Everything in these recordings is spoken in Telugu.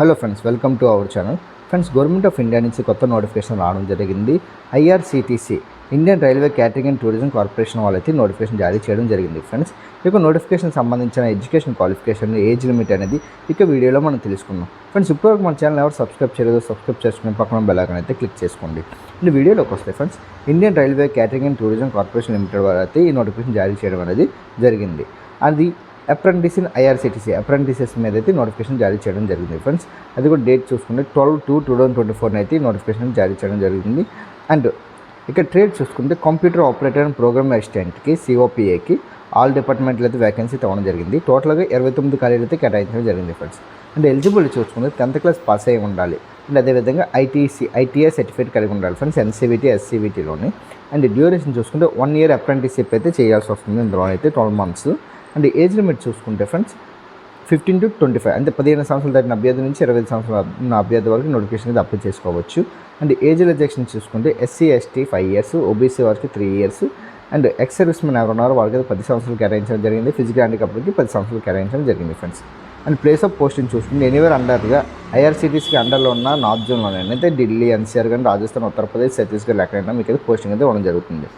Hello friends welcome to our channel. Friends government of India నుంచి కొత్త నోటిఫికేషన్ రావడం జరిగింది. IRCTC Indian railway catering and tourism corporation వాళ్ళైతే నోటిఫికేషన్ జారీ చేయడం జరిగింది ఫ్రెండ్స్. ఇక యొక్క నోటిఫికేషన్ సంబంధించిన ఎడ్యుకేషన్ క్వాలిఫికేషన్ ఏజ్ లిమిట్ అనేది ఇక వీడియోలో మనం తెలుసుకుందాం. ఫ్రెండ్స్ ఇప్పటివరకు మన ఛానల్ ఎవరు సబ్స్క్రైబ్ చేయలేదో సబ్స్క్రైబ్ చేసుకుని పక్కన బెల్ అయితే క్లిక్ చేసుకోండి. ఈ వీడియోలోకి వస్తే friends Indian railway catering and tourism corporation limited వారు అయితే ఈ నోటిఫికేషన్ జారీ చేయడం అనేది జరిగింది. అది అప్రెంటిస్ ఇన్ ఐఆర్సిటీసీ అప్రెంటిసెస్ మీద అయితే నోటిఫికేషన్ జారీ చేయడం జరిగింది ఫ్రెండ్స్. అది కూడా డేట్ చూసుకుంటే twelve two two thousand twenty four అయితే నోటిఫికేషన్ జారీ చేయడం జరిగింది. అండ్ ఇక ట్రేడ్ చూసుకుంటే కంప్యూటర్ ఆపరేటర్ అండ్ ప్రోగ్రామ్ అసిస్టెంట్కి సిఓపిఏకి ఆల్ డిపార్ట్మెంట్లు అయితే వేకెన్సీ తవ్వడం జరిగింది. టోటల్గా ఇరవై తొమ్మిది ఖాళీలు అయితే కేటాయించడం జరిగింది ఫ్రెండ్స్. అండ్ ఎలిజిబిలిటీ చూసుకుంటే టెన్త్ క్లాస్ పాస్ అయ్యి ఉండాలి. అండ్ అదేవిధంగా ఐటీసీ ఐటీఐ సర్టిఫికేట్ కలిగి ఉండాలి ఫ్రెండ్స్ ఎన్సీబీటీ ఎస్సీబీటీలోని అండ్ డ్యూరేషన్ చూసుకుంటే వన్ ఇయర్ అప్రెంటిస్షిప్ అయితే చేయాల్సి వస్తుంది ఇందులో అయితే twelve months and age limit చూసుకుంటే friends fifteen to twenty five అంటే పదిహేను సంవత్సరాలు దాటిన అభ్యర్థి నుంచి ఇరవై ఐదు సంవత్సరాల ఉన్న అభ్యర్థి వరకు నోటిఫికేషన్ అయితే అప్లై చేసుకోవచ్చు. అండ్ ఏజ్ రిజెక్షన్ చూసుకుంటే SC ST five years OBC వారికి three years and ex servicemen ఎవరు ఉన్నారో వాళ్ళకి పది సంవత్సరాలు కేటాయించడం జరిగింది. ఫిజికల్ హ్యాండికప్కి పది సంవత్సరాలు కేటాయించడం జరిగింది friends. And place of posting చూసుకుంటే ఎనీవేర్ అండర్గా ఐఆర్సిటీస్కి అండర్లో ఉన్న నార్త్ జోన్లోనే అయితే ఢిల్లీ ఎన్సీఆర్ కానీ రాజస్థాన్ ఉత్తరప్రదేశ్ ఛత్తీస్గఢ్ ఎక్కడైనా మీకు అయితే పోస్టింగ్ అయితే ఇవ్వడం జరుగుతుంది.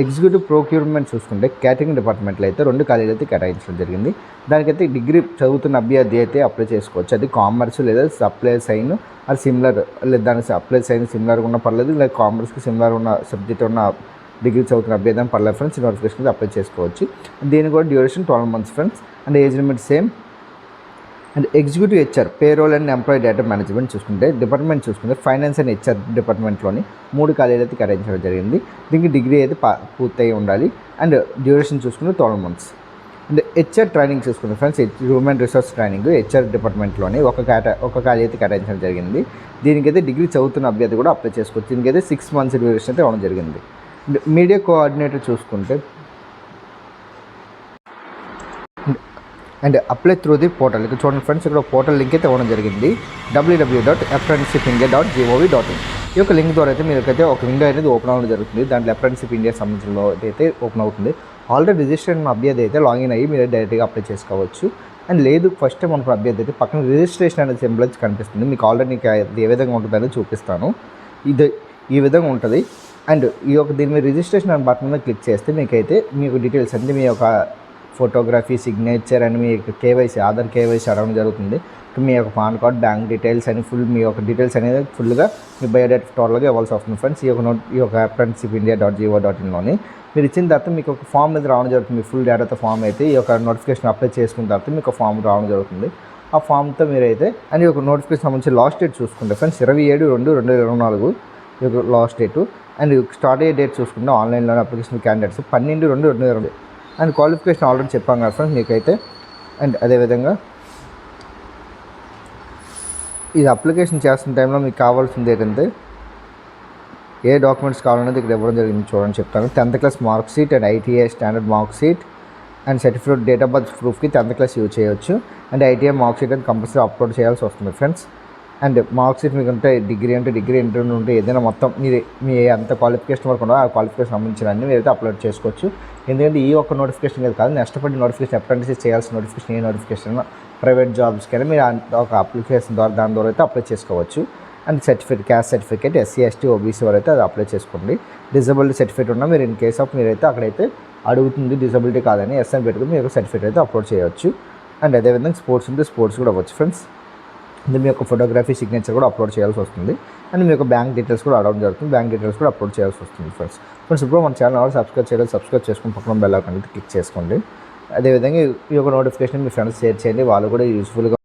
ఎగ్జిక్యూటివ్ ప్రొక్యూర్మెంట్ చూసుకుంటే క్యాటరింగ్ డిపార్ట్మెంట్లో అయితే రెండు ఖాళీలు అయితే కేటాయించడం జరిగింది. దానికైతే డిగ్రీ చదువుతున్న అభ్యర్థి అయితే అప్లై చేసుకోవచ్చు. అది కామర్స్ లేదా సప్లై సైన్ అది సిమిలర్ లేదా దానికి సప్లై సైన్ సిమిలర్గా ఉన్న పర్లేదు లేదా కామర్స్కి సిమిలర్ ఉన్న సబ్జెక్ట్ ఉన్న డిగ్రీ చదువుతున్న అభ్యర్థి అని పర్లేదు ఫ్రెండ్స్ నోటిఫికేషన్ అప్లై చేసుకోవచ్చు. దీని కూడా duration twelve months friends and age limit same and executive HR payroll and employee data management చూసుకుంటే డిపార్ట్మెంట్ చూసుకుంటే ఫైనాన్స్ అండ్ హెచ్ఆర్ డిపార్ట్మెంట్లోని మూడు ఖాళీలు అయితే కేటాయించడం జరిగింది. దీనికి డిగ్రీ అయితే పూర్తయి ఉండాలి. అండ్ డ్యూరేషన్ చూసుకుంటే twelve months. And HR training చూసుకుంటే friends human resource training HR డిపార్ట్మెంట్లోని ఒక కేట ఒక ఖాళీ అయితే కేటాయించడం జరిగింది. దీనికైతే డిగ్రీ చదువుతున్న అభ్యర్థి కూడా అప్లై చేసుకోవచ్చు. దీనికైతే సిక్స్ మంత్స్ డ్యూరేషన్ అయితే అవడం జరిగింది. మీడియా కోఆర్డినేటర్ చూసుకుంటే and apply through the portal. ఇక్కడ చూడండి ఫ్రెండ్స్ ఇక్కడ పోర్టల్ లింక్ అయితే ఇవ్వడం జరిగింది. WWW dot apprenticeship India dot gov dot in ఈ యొక్క లింక్ ద్వారా అయితే మీకైతే ఒక విండో అనేది ఓపెన్ అవ్వడం జరుగుతుంది. దాంట్లో అప్రెంటిషిప్ ఇండియా సంబంధించిన అయితే ఓపెన్ అవుతుంది. ఆల్రెడీ రిజిస్టర్ అయిన అభ్యర్థి అయితే లాగిన్ అయ్యి మీరు డైరెక్ట్గా అప్లై చేసుకోవచ్చు. అండ్ లేదు ఫస్ట్ టైం అనుకున్న అభ్యర్థి అయితే పక్కన రిజిస్ట్రేషన్ అనేది సింబల్ అయితే కనిపిస్తుంది. మీకు ఆల్రెడీ నీకు ఏ విధంగా ఉంటుందని చూపిస్తాను. ఇది ఈ విధంగా ఉంటుంది. అండ్ ఈ యొక్క దీని మీద రిజిస్ట్రేషన్ అనే బటన్ మీద క్లిక్ చేస్తే మీకైతే మీకు డీటెయిల్స్ అన్ని మీ యొక్క ఫోటోగ్రఫీ సిగ్నేచర్ అని మీ కేవైసీ ఆధార్ కేవైసీ అడగడం జరుగుతుంది. మీ యొక్క పాన్ కార్డ్ బ్యాంక్ డీటెయిల్స్ అని ఫుల్ మీ యొక్క డీటెయిల్స్ అనేది ఫుల్గా మీ బయోడేటా టోటల్గా ఇవ్వాల్సి వస్తుంది ఫ్రెండ్స్. ఈ యొక్క నోట్ ఈ యొక్క apprenticeship India dot go dot ఇన్లోని మీరు ఇచ్చిన తర్వాత మీకు ఒక ఫామ్ మీద రావడం జరుగుతుంది. మీ ఫుల్ డేటాతో ఫామ్ అయితే ఈ యొక్క నోటిఫికేషన్ అప్లై చేసుకున్న తర్వాత మీకు ఫామ్ రావడం జరుగుతుంది. ఆ ఫామ్తో మీరైతే అండ్ ఈ యొక్క నోటిఫికేషన్ సంబంధించి లాస్ట్ డేట్ చూసుకుంటే ఫ్రెండ్స్ ఇరవై ఏడు రెండు రెండు వేల ఇరవై నాలుగు ఈ యొక్క లాస్ట్ డేటు అండ్ స్టార్ట్ అయ్యే డేట్ చూసుకుంటే ఆన్లైన్లో అప్లికేషన్ క్యాండిడేట్స్ పన్నెండు రెండు రెండు వేల ఇరవై అండ్ క్వాలిఫికేషన్ ఆల్రెడీ చెప్పాం కదా ఫ్రెండ్స్ మీకైతే. అండ్ అదేవిధంగా ఇది అప్లికేషన్ చేస్తున్న టైంలో మీకు కావాల్సింది ఏంటంటే ఏ డాక్యుమెంట్స్ కావాలనేది ఇక్కడ ఇవ్వడం జరిగింది చూడండి చెప్తాను. Tenth class mark sheet and ITI standard mark sheet and certificate date of birth ప్రూఫ్కి tenth class use చేయొచ్చు. అండ్ ఐటీఐ మార్క్ షీట్ అనేది కంపల్సరీ అప్లోడ్ చేయాల్సి వస్తుంది ఫ్రెండ్స్. అండ్ మార్క్ షీట్ మీకు ఉంటే డిగ్రీ అంటే డిగ్రీ ఇంటర్ ఉంటే ఏదైనా మొత్తం మీరు మీ ఎంత క్వాలిఫికేషన్ వరకు ఉందో ఆ క్వాలిఫికేషన్ సంబంధించిన అన్ని మీరైతే అప్లోడ్ చేసుకోవచ్చు. ఎందుకంటే ఈ ఒక్క నోటిఫికేషన్ కాదు కాదు నెక్స్ట్ పడి నోటిఫికేషన్ అప్రెంటిస్ చేయాల్సిన నోటిఫికేషన్ ఏ నోటిఫికేషన్ ప్రైవేట్ జాబ్స్కైనా మీరు ఒక అప్లికేషన్ ద్వారా దాని ద్వారా అయితే అప్లై చేసుకోవచ్చు. And certificate caste certificate SC ST OBC వారు అయితే అది అప్లై చేసుకోండి. డిజబిలిటీ సర్టిఫికేట్ ఉన్నా మీరు ఇన్ కేస్ ఆఫ్ మీరైతే అక్కడైతే అడుగుతుంది డిజబిలిటీ కాదని ఎస్ఎన్ పెట్టుకుని మీరు సర్టిఫికేట్ అయితే అప్లోడ్ చేయవచ్చు. అండ్ అదేవిధంగా స్పోర్ట్స్ ఉంటే స్పోర్ట్స్ కూడా అవ్వచ్చు ఫ్రెండ్స్. ఇది మీ యొక్క ఫోటోగ్రఫీ సిగ్నేచర్ కూడా అప్లోడ్ చేయాల్సి వస్తుంది. అండ్ మీ యొక్క బ్యాంక్ డీటెయిల్స్ కూడా అడగడం జరుగుతుంది. బ్యాంక్ డీటెయిల్స్ కూడా అప్లోడ్ చేయాల్సి వస్తుంది ఫ్రెండ్స్ ఫ్రెండ్స్ ఇప్పుడు మన ఛానల్ ఎవరు సబ్స్క్రైబ్ చేయాలి సబ్స్క్రైబ్ చేసుకుని పక్కన బెల్ ఐకాన్ క్లిక్ చేసుకోండి. అదేవిధంగా ఈ యొక్క నోటిఫికేషన్ మీ ఫ్రెండ్స్ షేర్ చేయండి. వాళ్ళు కూడా యూస్ఫుల్గా